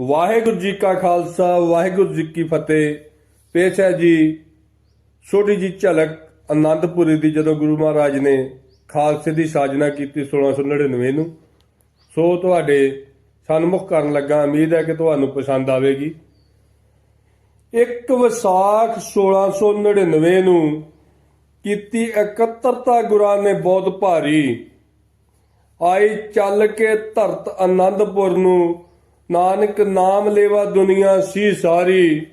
ਵਾਹਿਗੁਰੂ ਜੀ ਕਾ ਖਾਲਸਾ, ਵਾਹਿਗੁਰੂ ਜੀ ਕੀ ਫਤਿਹ। ਪੇਸ਼ ਹੈ ਜੀ ਛੋਟੀ ਜੀ ਝਲਕ ਆਨੰਦਪੁਰੀ ਦੀ, ਜਦੋਂ ਗੁਰੂ ਮਹਾਰਾਜ ਨੇ ਖਾਲਸੇ ਦੀ ਸਾਜਨਾ ਕੀਤੀ 1699 ਨੂੰ। ਸੋ ਤੁਹਾਡੇ ਸਨਮੁਖ ਕਰਨ ਲੱਗਾ, ਉਮੀਦ ਹੈ ਕਿ ਤੁਹਾਨੂੰ ਪਸੰਦ ਆਵੇਗੀ। ਇੱਕ ਵਿਸਾਖ 1699 ਨੂੰ ਕੀਤੀ ਇਕੱਤਰਤਾ ਗੁਰਾਂ ਨੇ ਬਹੁਤ ਭਾਰੀ। ਆਈ ਚੱਲ ਕੇ ਧਰਤ ਆਨੰਦਪੁਰ ਨੂੰ ਨਾਨਕ ਨਾਮ ਲੇਵਾ ਦੁਨੀਆ ਸੀ ਸਾਰੀ।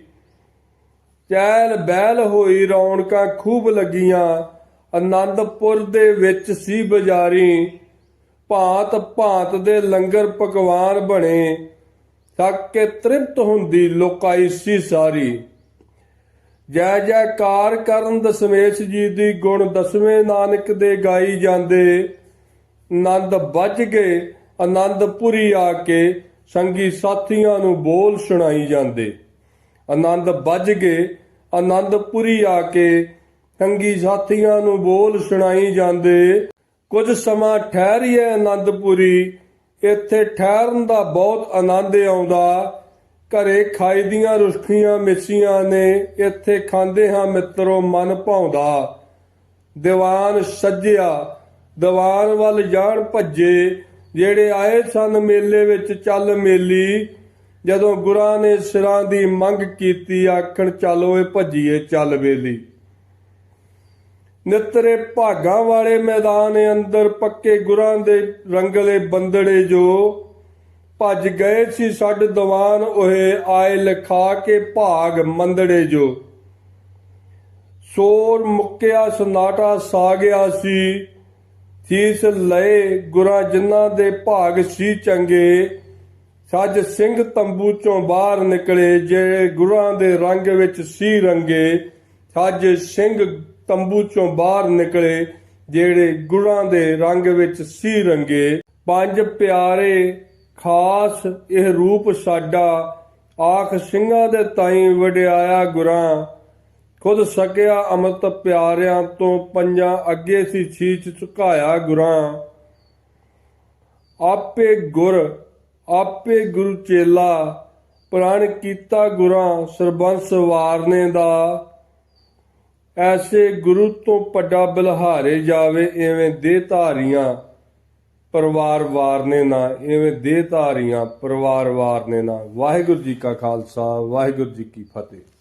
ਚਹਿਲ ਬਹਿਲ ਹੋਈ ਰੌਣਕਾਂ ਖੂਬ ਲੱਗੀਆਂ। ਆਨੰਦਪੁਰ ਦੇ ਵਿੱਚ ਸੀ ਬਜ਼ਾਰੀ। ਭਾਂਤ ਭਾਂਤ ਦੇ ਲੰਗਰ ਪਕਵਾਨ ਬਣੇ। ਤੱਕ ਕੇ ਤ੍ਰਿਪਤ ਹੁੰਦੀ ਲੋਕਾਈ ਸੀ ਸਾਰੀ। ਜੈ ਜੈਕਾਰ ਕਰਨ ਦਸਮੇਸ਼ ਜੀ ਦੀ ਗੁਣ ਦਸਵੇਂ ਨਾਨਕ ਦੇ ਗਾਈ ਜਾਂਦੇ। ਆਨੰਦ ਵੱਜ ਗਏ, ਆਨੰਦਪੁਰੀ ਆ ਕੇ ਸੰਗੀ ਸਾਥੀਆਂ ਨੂੰ ਬੋਲ ਸੁਣਾਈ ਜਾਂਦੇ। ਆਨੰਦ ਵੱਜ ਗਏ ਆਨੰਦਪੁਰੀ ਆ ਕੇ ਸੰਗੀ ਸਾਥੀਆਂ ਨੂੰ ਬੋਲ ਸੁਣਾਈ ਜਾਂਦੇ। ਕੁਝ ਸਮਾਂ ਠਹਿਰੀਏ ਆਨੰਦਪੁਰੀ, ਇੱਥੇ ਠਹਿਰਨ ਦਾ ਬਹੁਤ ਆਨੰਦ ਆਉਂਦਾ। ਘਰੇ ਖਾਈ ਦੀਆਂ ਰੁਸਖੀਆਂ ਮਿੱਸੀਆਂ ਨੇ ਇੱਥੇ ਖਾਂਦੇ ਹਾਂ ਮਿੱਤਰੋ ਮਨ ਭਾਉਂਦਾ। ਦੀਵਾਨ ਸੱਜਿਆ, ਦੀਵਾਨ ਵੱਲ ਜਾਣ ਭੱਜੇ ਜਿਹੜੇ ਆਏ ਸਨ ਮੇਲੇ ਵਿੱਚ ਚੱਲ ਮੇਲੀ, ਜਦੋਂ ਗੁਰਾਂ ਨੇ ਸਿਰਾਂ ਦੀ ਮੰਗ ਕੀਤੀ, ਆਖਣ, ਚੱਲ ਓਏ ਭੱਜੀਏ ਚੱਲ ਵੇਲੀ। ਨਿਤਰੇ ਭਾਗਾਂ ਵਾਲੇ ਮੈਦਾਨ ਅੰਦਰ ਪੱਕੇ ਗੁਰਾਂ ਦੇ ਰੰਗਲੇ ਬੰਦੜੇ ਜੋ ਭੱਜ ਗਏ ਸੀ ਛੱਡ ਦੀਵਾਨ ਓਏ ਆਏ ਲਿਖਾ ਕੇ ਭਾਗ ਮੰਦੜੇ ਜੋ। ਸੋਰ ਮੁੱਕਿਆ, ਸਨਾਟਾ ਸਾ ਗਿਆ ਸੀ। ਸੀਸ ਲਏ ਗੁਰਾਂ ਜਿਨ੍ਹਾਂ ਦੇ ਭਾਗ ਸੀ ਚੰਗੇ, ਸੱਜ ਸਿੰਘ ਤੰਬੂ ਚੋਂ ਬਾਹਰ ਨਿਕਲੇ, ਜਿਹੜੇ ਗੁਰਾਂ ਦੇ ਰੰਗ ਵਿੱਚ ਸੀ ਰੰਗੇ, ਸੱਜ ਸਿੰਘ ਤੰਬੂ ਚੋਂ ਬਾਹਰ ਨਿਕਲੇ, ਜਿਹੜੇ ਗੁਰਾਂ ਦੇ ਰੰਗ ਵਿੱਚ ਸੀ ਰੰਗੇ। ਪੰਜ ਪਿਆਰੇ, ਖਾਸ ਇਹ ਰੂਪ ਸਾਡਾ, ਆਖ ਸਿੰਘਾਂ ਦੇ ਤਾਈਂ ਵਡਿਆਇਆ ਗੁਰਾਂ ਖੁਦ ਸਕਿਆ ਅੰਮ੍ਰਿਤ ਪਿਆਰਿਆਂ ਤੋਂ ਪੰਜਾਂ ਅੱਗੇ ਸੀ ਛੀਚ ਝੁਕਾਇਆ ਗੁਰਾਂ। ਆਪੇ ਗੁਰ, ਆਪੇ ਗੁਰੂ ਚੇਲਾ, ਪ੍ਰਣ ਕੀਤਾ ਗੁਰਾਂ ਸਰਬੰਸ ਵਾਰਨੇ ਦਾ। ਐਸੇ ਗੁਰੂ ਤੋਂ ਪੱਡਾ ਬਲਹਾਰੇ ਜਾਵੇ ਐਵੇਂ ਦੇ ਧਾਰੀਆਂ, ਪਰਿਵਾਰ ਵਾਰਨੇ ਨਾ, ਐਵੇਂ ਦੇ ਧਾਰੀਆਂ, ਪਰਿਵਾਰ ਵਾਰਨੇ ਨਾ। ਵਾਹਿਗੁਰੂ ਜੀ ਕਾ ਖਾਲਸਾ, ਵਾਹਿਗੁਰੂ ਜੀ ਕੀ ਫਤਿਹ।